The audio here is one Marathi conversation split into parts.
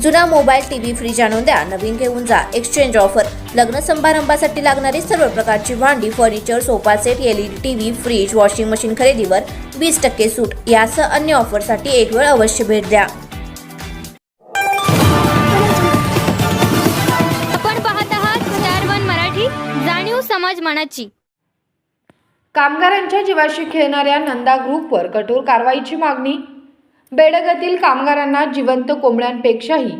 जुना मोबाईल टीव्ही फ्रीज आणून द्या. नवीन घेऊन जा. एक्सचेंज ऑफर लग्न समारंभासाठी लागणारी सर्व प्रकारची भांडी furniture sofa set LED TV fridge washing machine खरेदीवर वीस टक्के सूट. यासह अन्य ऑफरसाठी एक वेळ अवश्य भेट द्या. आपण पाहत आहात स्टार वन मराठी जाणीव समाज मनाची. कामगारांच्या जीवाशी खेळणाऱ्या नंदा ग्रुपवर कठोर कारवाईची मागणी बेडगतील कामगारांना जिवंत कोंबड्यांपेक्षाही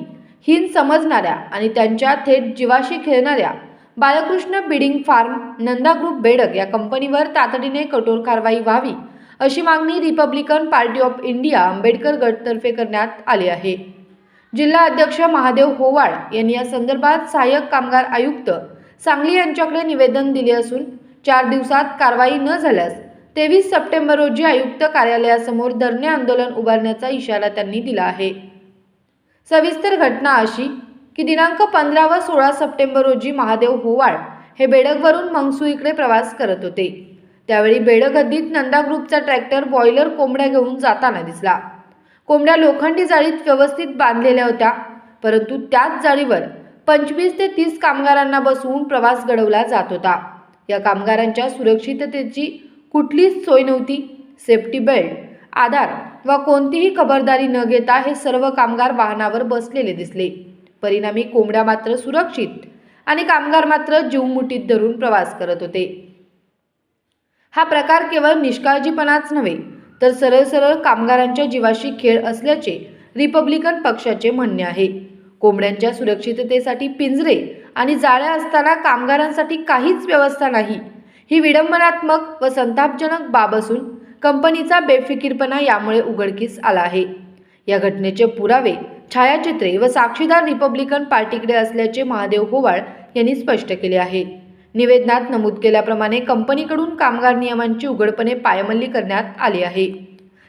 हीन समजणाऱ्या आणि त्यांच्या थेट जीवाशी खेळणाऱ्या Balkrishna breeding farm Nanda group Bedag या कंपनीवर तातडीने कठोर कारवाई व्हावी अशी मागणी Republican Party of India Ambedkar गटतर्फे करण्यात आली आहे. जिल्हा अध्यक्ष महादेव होवाळ यांनी या संदर्भात सहाय्यक कामगार आयुक्त सांगली यांच्याकडे निवेदन दिले असून चार दिवसात कारवाई न झाल्यास तेवीस सप्टेंबर रोजी आयुक्त कार्यालयासमोर धरणे आंदोलन उभारण्याचा इशारा त्यांनी दिला आहे. सविस्तर घटना अशी की दिनांक पंधरा व सोळा सप्टेंबर रोजी महादेव होवाळ हे बेडगवरून मंगसुईकडे प्रवास करत होते. त्यावेळी बेडग हद्दीत नंदा ग्रुपचा ट्रॅक्टर बॉयलर कोंबड्या घेऊन जाताना दिसला. कोंबड्या लोखंडी जाळीत व्यवस्थित बांधलेल्या होत्या परंतु त्याच जाळीवर पंचवीस ते तीस कामगारांना बसवून प्रवास घडवला जात होता. या कामगारांच्या सुरक्षिततेची कुठलीच सोय नव्हती. सेफ्टी बेल्ट आधार वा कोणतीही खबरदारी न घेता हे सर्व कामगार वाहनावर बसलेले दिसले. परिणामी कोंबड्या मात्र सुरक्षित आणि कामगार मात्र जीवमुठीत धरून प्रवास करत होते. हा प्रकार केवळ निष्काळजीपणाच नव्हे तर सरळ सरळ कामगारांच्या जीवाशी खेळ असल्याचे रिपब्लिकन पक्षाचे म्हणणे आहे. कोंबड्यांच्या सुरक्षिततेसाठी पिंजरे आणि जाळ्या असताना कामगारांसाठी काहीच व्यवस्था नाही. ही विडंबनात्मक व संतापजनक बाब असून कंपनीचा बेफिकीरपणा यामुळे उघडकीस आला आहे. या घटनेचे पुरावे छायाचित्रे व साक्षीदार रिपब्लिकन पार्टीकडे असल्याचे महादेव होवाळ यांनी स्पष्ट केले आहे. निवेदनात नमूद केल्याप्रमाणे कंपनीकडून कामगार नियमांची उघडपणे पायमल्ली करण्यात आली आहे.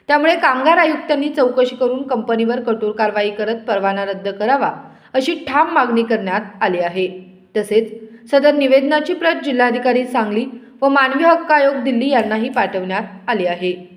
त्यामुळे कामगार आयुक्तांनी चौकशी करून कंपनीवर कठोर कारवाई करत परवाना रद्द करावा अशी ठाम मागणी करण्यात आली आहे. तसेच सदर निवेदनाची प्रत जिल्हाधिकारी सांगली व मानवी हक्क आयोग दिल्ली यांनाही पाठवण्यात आले आहे.